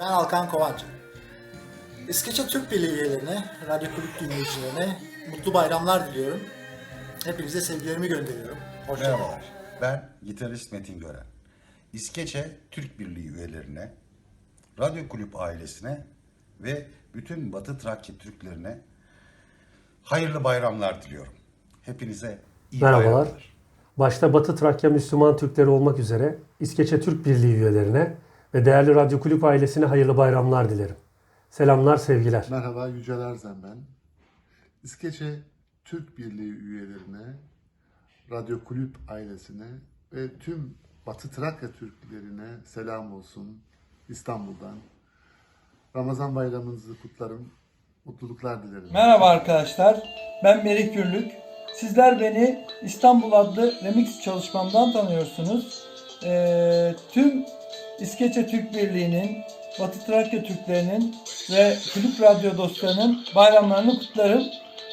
Ben Alkan Kovancı. İskeçe Türk Birliği üyelerine, radyo kulüp dinleyicilerine mutlu bayramlar diliyorum. Hepinize sevgilerimi gönderiyorum. Hoşçakalın. Merhabalar. Ben gitarist Metin Gören. İskeçe Türk Birliği üyelerine, Radyo Kulüp ailesine ve bütün Batı Trakya Türklerine hayırlı bayramlar diliyorum. Hepinize iyi Merhabalar. bayramlar. Başta Batı Trakya Müslüman Türkleri olmak üzere İskeçe Türk Birliği üyelerine ve değerli Radyo Kulüp ailesine hayırlı bayramlar dilerim. Selamlar, sevgiler. Merhaba Yücel Erzen ben. İskeçe Türk Birliği üyelerine, Radyo Kulüp ailesine ve tüm Batı Trakya Türklerine selam olsun İstanbul'dan. Ramazan bayramınızı kutlarım. Mutluluklar dilerim. Merhaba arkadaşlar, ben Melik Gürlük. Sizler beni İstanbul adlı remix çalışmamdan tanıyorsunuz. Ee, tüm İskeçe Türk Birliği'nin, Batı Trakya Türklerinin ve Kulüp Radyo dostlarının bayramlarını kutlarım.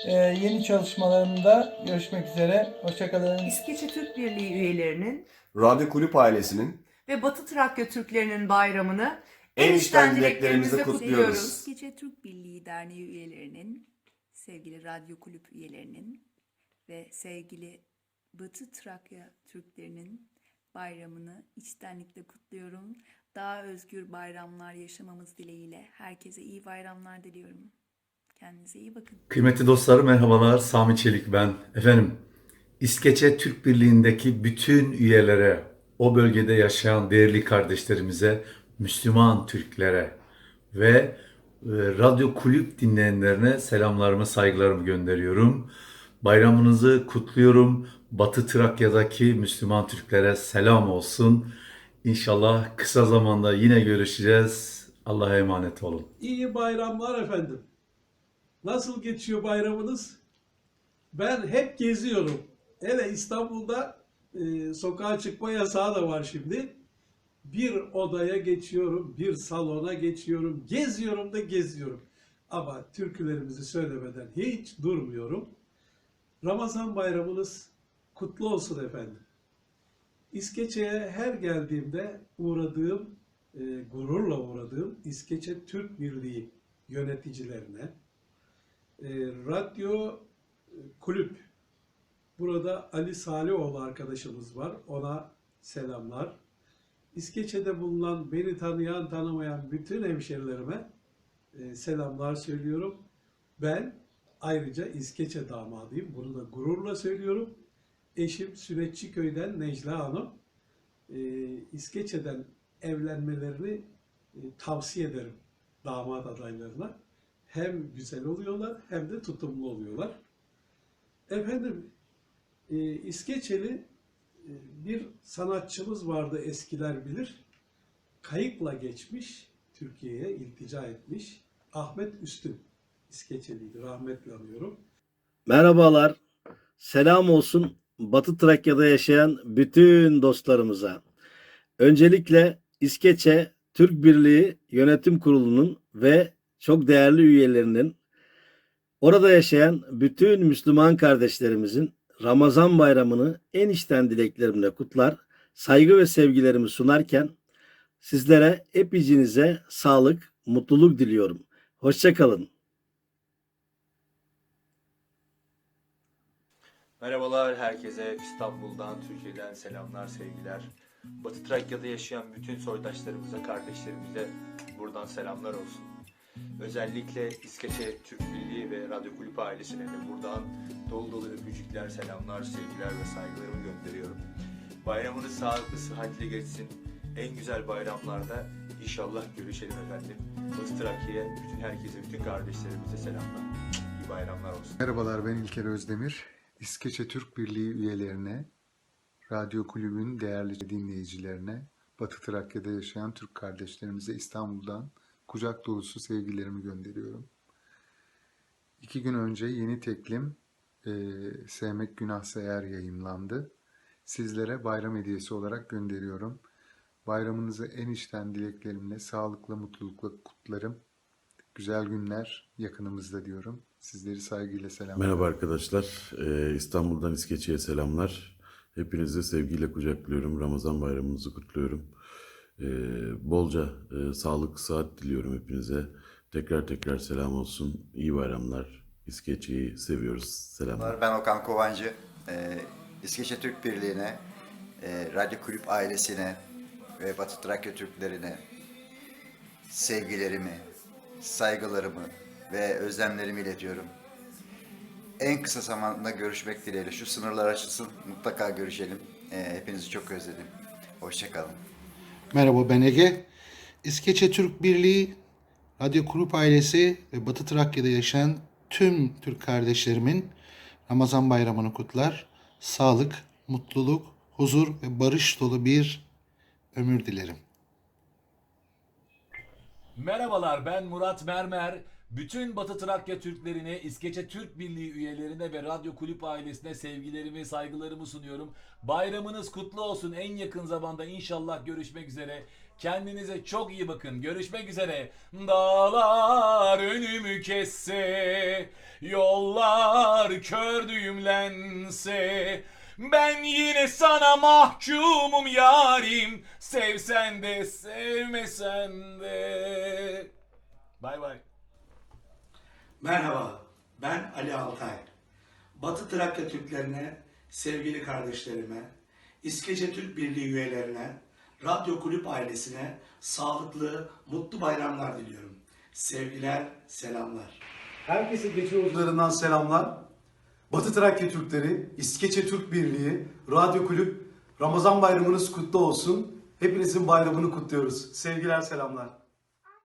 Ee, yeni çalışmalarımda görüşmek üzere. Hoşçakalın. İskeçe Türk Birliği üyelerinin Radyo Kulüp ailesinin ve Batı Trakya Türklerinin bayramını en içten dileklerimizle kutluyoruz. İskeçe Türk Birliği Derneği üyelerinin, sevgili radyo kulüp üyelerinin ve sevgili Batı Trakya Türklerinin bayramını içtenlikle kutluyorum. Daha özgür bayramlar yaşamamız dileğiyle herkese iyi bayramlar diliyorum. Kendinize iyi bakın. Kıymetli dostlarım merhabalar. Sami Çelik ben. Efendim İskeçe Türk Birliği'ndeki bütün üyelere, o bölgede yaşayan değerli kardeşlerimize, Müslüman Türklere ve e, radyo kulüp dinleyenlerine selamlarımı, saygılarımı gönderiyorum. Bayramınızı kutluyorum. Batı Trakya'daki Müslüman Türklere selam olsun. İnşallah kısa zamanda yine görüşeceğiz. Allah'a emanet olun. İyi bayramlar efendim. Nasıl geçiyor bayramınız? Ben hep geziyorum. Hele İstanbul'da e, sokağa çıkma yasağı da var şimdi. Bir odaya geçiyorum, bir salona geçiyorum, geziyorum da geziyorum. Ama türkülerimizi söylemeden hiç durmuyorum. Ramazan bayramınız kutlu olsun efendim. İskeçe'ye her geldiğimde uğradığım, e, gururla uğradığım İskeçe Türk Birliği yöneticilerine, e, radyo e, kulüp, burada Ali Salihoğlu arkadaşımız var, ona selamlar. İskeçe'de bulunan, beni tanıyan, tanımayan bütün hemşerilerime e, selamlar söylüyorum. Ben ayrıca İskeçe damadıyım, bunu da gururla söylüyorum. Eşim Sünnetçi Köy'den Necla Hanım. E, İskeçe'den evlenmelerini e, tavsiye ederim damat adaylarına. Hem güzel oluyorlar hem de tutumlu oluyorlar. Efendim e, İskeçeli e, bir sanatçımız vardı eskiler bilir. Kayıkla geçmiş, Türkiye'ye iltica etmiş. Ahmet Üstün İskeçeliydi, rahmetle anıyorum. Merhabalar. Selam olsun Batı Trakya'da yaşayan bütün dostlarımıza. Öncelikle İskeçe Türk Birliği Yönetim Kurulu'nun ve çok değerli üyelerinin orada yaşayan bütün Müslüman kardeşlerimizin Ramazan bayramını en içten dileklerimle kutlar, saygı ve sevgilerimi sunarken sizlere hepinize sağlık, mutluluk diliyorum. Hoşçakalın. Merhabalar herkese İstanbul'dan, Türkiye'den selamlar, sevgiler. Batı Trakya'da yaşayan bütün soydaşlarımıza, kardeşlerimize buradan selamlar olsun. Özellikle İskeçe Türk Birliği ve Radyo Kulüp ailesine de buradan dolu dolu öpücükler, selamlar, sevgiler ve saygılarımı gönderiyorum. Bayramınız sağlıklı, sıhhatli geçsin. En güzel bayramlarda inşallah görüşelim efendim. Batı Trakya'ya, bütün herkese, bütün kardeşlerimize selamlar. İyi bayramlar olsun. Merhabalar ben İlker Özdemir. İskeçe Türk Birliği üyelerine, Radyo Kulübü'nün değerli dinleyicilerine, Batı Trakya'da yaşayan Türk kardeşlerimize İstanbul'dan kucak dolusu sevgilerimi gönderiyorum. İki gün önce yeni teklim e, Sevmek Günahsa Eğer yayımlandı. Sizlere bayram hediyesi olarak gönderiyorum. Bayramınızı en içten dileklerimle, sağlıkla, mutlulukla kutlarım. Güzel günler yakınımızda diyorum. Sizleri saygıyla selamlıyorum. Merhaba arkadaşlar. Ee, İstanbul'dan İskeçe'ye selamlar. Hepinizi sevgiyle kucaklıyorum. Ramazan bayramınızı kutluyorum. Ee, bolca e, sağlık, saat diliyorum hepinize. Tekrar tekrar selam olsun. İyi bayramlar. İskeçe'yi seviyoruz. Selamlar. Ben Okan Kovancı. Ee, İskeçe Türk Birliği'ne, e, Radyo Kulüp ailesine ve Batı Trakya Türklerine sevgilerimi, saygılarımı ve özlemlerimi iletiyorum. En kısa zamanda görüşmek dileğiyle. Şu sınırlar açılsın, mutlaka görüşelim. Ee, hepinizi çok özledim. Hoşçakalın. Merhaba ben Ege. İskeçe Türk Birliği, Radyo Kulüp ailesi ve Batı Trakya'da yaşayan tüm Türk kardeşlerimin Ramazan bayramını kutlar. Sağlık, mutluluk, huzur ve barış dolu bir ömür dilerim. Merhabalar ben Murat Mermer. Bütün Batı Trakya Türklerine, İskeçe Türk Birliği üyelerine ve Radyo Kulüp ailesine sevgilerimi, saygılarımı sunuyorum. Bayramınız kutlu olsun. En yakın zamanda inşallah görüşmek üzere. Kendinize çok iyi bakın. Görüşmek üzere. Dağlar önümü kesse, yollar kör düğümlense. Ben yine sana mahkumum yarim. Sevsen de sevmesen de. Bay bay. Merhaba, ben Ali Altay. Batı Trakya Türklerine, sevgili kardeşlerime, İskece Türk Birliği üyelerine, Radyo Kulüp ailesine sağlıklı, mutlu bayramlar diliyorum. Sevgiler, selamlar. Herkese geçi yolcularından selamlar. Batı Trakya Türkleri, İskeçe Türk Birliği, Radyo Kulüp, Ramazan bayramınız kutlu olsun. Hepinizin bayramını kutluyoruz. Sevgiler, selamlar.